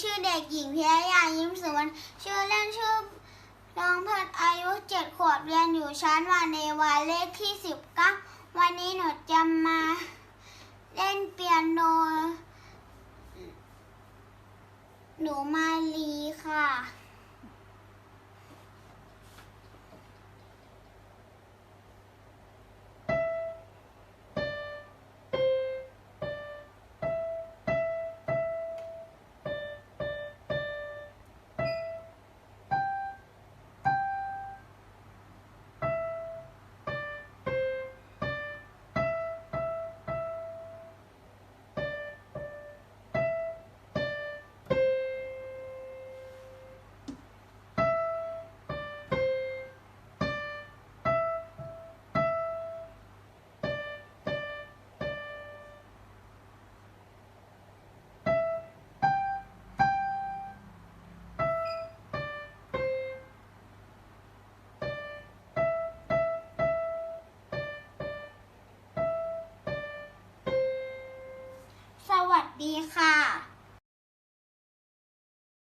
ชื่อเด็กหญิงพิยยายิ้มสวรรณชื่อเล่นชื่อรองพัดอายุเจ็ดขวบเรียนอยู่ชั้นวานเนวาเลขที่สิบเก้าวันนี้หนูจะมาเล่นเปียโน หนูมาลีค่ะ ดีค่ะ